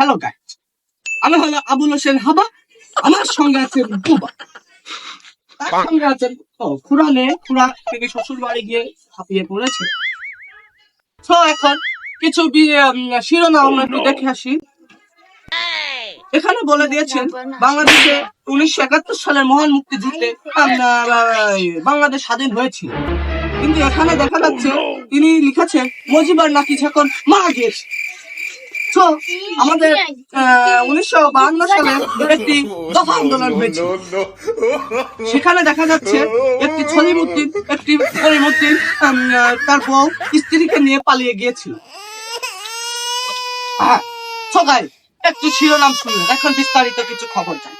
Hello guys আমি হলো আবুল হোসেন হাবা। আমার সঙ্গে আছে বুবা। তার সঙ্গে আছেন ও খুড়ানে খুড়া থেকে শ্বশুর বাড়ি গিয়ে হাঁপিয়ে পড়েছে। তো এখন কিছু শিরোনাম আমরা একটু দেখে আসি। এখানে বলে দিয়েছেন বাংলাদেশে উনিশশো একাত্তর সালের মহান মুক্তিযুদ্ধে বাংলাদেশ স্বাধীন হয়েছিল। কিন্তু এখানে দেখা যাচ্ছে তিনি লিখেছেন মজিবার নাকি যখন মারা গিয়েছে। আমাদের উনিশশো বাহান্ন সালে একটি দফা আন্দোলন হয়েছে। সেখানে দেখা যাচ্ছে একটি ছলিমুদ্দিন একটি করিমুদ্দিন তার বউ স্ত্রীকে নিয়ে পালিয়ে গিয়েছিল। guys, একটু শিরোনাম শুনলেন। এখন বিস্তারিত কিছু খবর চাই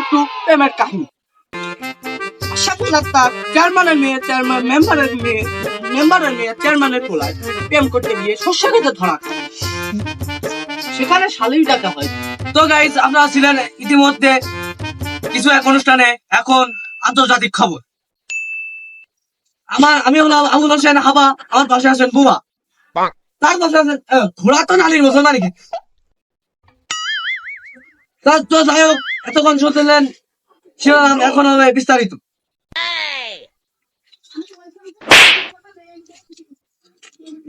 একটু প্রেমের কাহিনী। আশাফুল আক্তার চেয়ারম্যানের মেয়ে চেয়ারম্যান মেম্বারের মেয়ে মেম্বারের মেয়ে চেয়ারম্যানের পোলায় প্রেম করতে গিয়ে শস্য খেতে ধরা খায়। সেখানে শালির ডাকা হয়। তো গাইজ আপনারা ছিলেন ইতিমধ্যে কিছু এক অনুষ্ঠানে এখন আন্তর্জাতিক খবর। আমার আমি হলাম আবুল হোসেন হাবা আমার পাশে আছেন বুবা। তার পাশে আছেন ঘোড়া তো নারীর মুসলমান নাকি তা- তো যাই হোক এতক্ষণ শুনছিলেন শিরোনাম এখন হবে বিস্তারিত।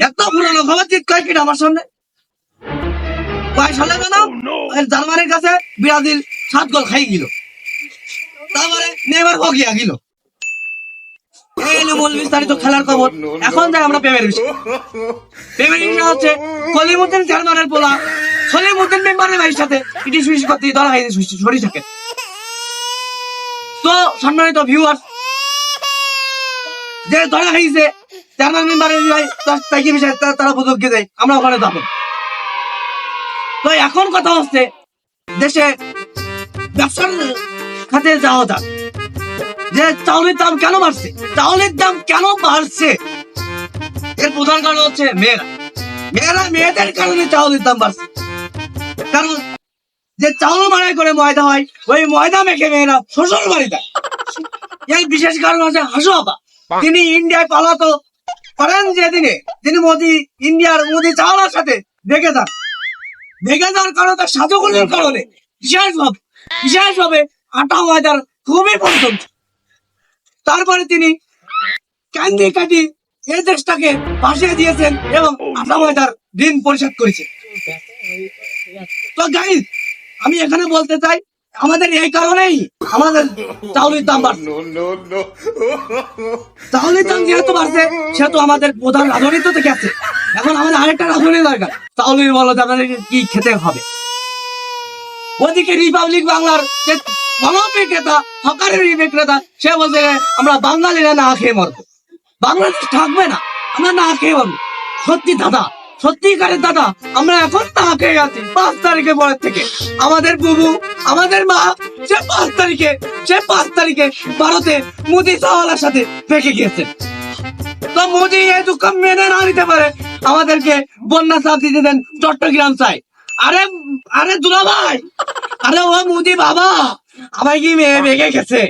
এত পুরনো খবর চিৎ কয় কিনা আমার সামনে? কয় সালে যেন জার্মানির কাছে ব্রাজিল সাত গোল খাই গেল। তারপরে নেইমার ভগিয়া গেল। মূল বিস্তারিত খেলার খবর। এখন যাই আমরা প্রেমের বিষয়। প্রেমের বিষয় হচ্ছে কলিমুদ্দিন পোলা সলিমুদ্দিন মেম্বারের ভাইয়ের সাথে করতে ধরা হয়েছে সরিষাকে তো সম্মানিত ভিউয়ার যে ধরা হয়েছে মেম্বারের ভাই তার- তাকে বিষয়ে তারা বুঝুক দেয়। আমরা ওখানে যাব। তো এখন কথা হচ্ছে দেশে ব্যবসার খাতে যাওয়া যাক। যে চাউলের দাম কেন বাড়ছে? চাউলের দাম কেন বাড়ছে? এর প্রধান কারণ হচ্ছে মেয়েরা। মেয়েরা মেয়েদের কারণে চাউলের দাম বাড়ছে। কারণ যে চাউল মারাই করে ময়দা হয় ওই ময়দা মেখে মেয়েরা শ্বশুর বাড়ি দেয়। এর বিশেষ কারণ হচ্ছে হাসু তিনি ইন্ডিয়ায় পালাতো করেন যেদিনে তিনি মোদি, ইন্ডিয়ার মোদি চাওলার সাথে দেখে যান দেখে যাওয়ার কারণে তার সাজগুলির কারণে বিশেষভাবে বিশেষভাবে আটা ময়দার খুবই প্রয়োজন তারপরে তিনি ক্যান্ডি কাটি এই দেশটাকে ভাসিয়ে দিয়েছেন এবং আটা ময়দার ঋণ পরিশোধ করেছে তো গাইজ আমি এখানে বলতে চাই আমাদের এই কারণেই আমাদের চাউলের দাম বাড়ছে। চাউলের দাম যেহেতু বাড়ছে সেহেতু আমাদের প্রধান রাজনীতি তো গেছে এখন আমাদের আরেকটা রাজনীতি দরকার। চাউলের বলো আমাদের কি খেতে হবে? ওদিকে রিপাবলিক বাংলার যে গণবিক্রেতা হকারের বিক্রেতা সে বলছে আমরা বাঙালিরা না খেয়ে মরবো। বাংলাদেশ থাকবে না আমরা না খেয়ে মরবো। সত্যি দাদা সত্যিকারের দাদা, আমরা এখন খেয়ে আছি পাঁচ তারিখে পরের থেকে। আমাদের বুবু, আমাদের মা, সে পাঁচ তারিখে, সে পাঁচ তারিখে ভারতে মোদি সাওয়ালার সাথে ফেঁকে গিয়েছে। তো মোদি এই দুঃখ মেনে না নিতে পারে, আমাদেরকে বন্যা চাপ দিতে দেন চট্টগ্রাম চাই আরে আরে দুলা ভাই আরে ও মুদি বাবা, আমায় কি মেয়ে ভেঙে গেছে?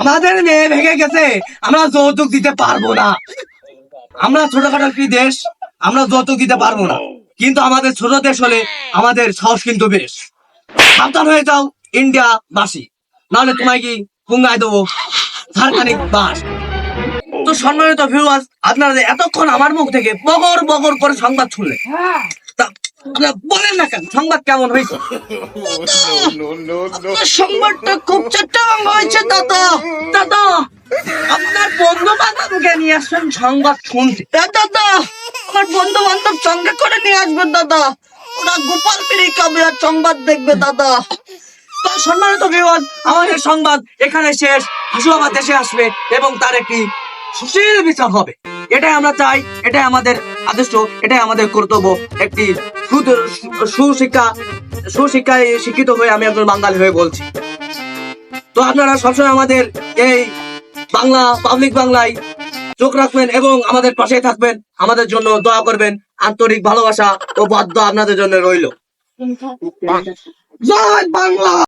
আমাদের মেয়ে ভেঙে গেছে, আমরা যৌতুক দিতে পারব না। আমরা ছোটখাটো একটি দেশ আমরা যত দিতে পারব না, কিন্তু আমাদের ছোট দেশ হলে আমাদের সাহস কিন্তু বেশ। সাবধান হয়ে যাও ইন্ডিয়া বাসী নাহলে তোমায় কি পুঙ্গায় দেবো? ঝাড়খানিক বাস। তো সম্মানিত ভিউয়ার্স আপনারা এতক্ষণ আমার মুখ থেকে বগর বগর করে সংবাদ শুনলেন বলেন না কেন, সংবাদ কেমন হয়েছে? সংবাদটা খুব হয়েছে, দাদা। দাদা, আপনার বন্ধু বান্ধবকে নিয়ে সংবাদ দাদা আমার বন্ধু বান্ধব সঙ্গে করে নিয়ে আসবেন দাদা। ওরা গোপাল পিড়ি কবে আর সংবাদ দেখবে, দাদা? তো সম্মানিত বিমান আমাদের সংবাদ এখানে শেষ। হাসু আমার দেশে আসবে এবং তার একটি সুশীল বিচার হবে। এটাই আমরা চাই, এটাই আমাদের আদর্শ, এটাই আমাদের কর্তব্য। একটি সুশিক্ষা, সুশিক্ষায় শিক্ষিত হয়ে আমি একজন বাঙালি হয়ে বলছি। তো আপনারা সবসময় আমাদের এই বাংলা পাবলিক বাংলায় চোখ রাখবেন এবং আমাদের পাশে থাকবেন। আমাদের জন্য দোয়া করবেন। আন্তরিক ভালোবাসা ও বাধ্য আপনাদের জন্য রইল। জয় বাংলা!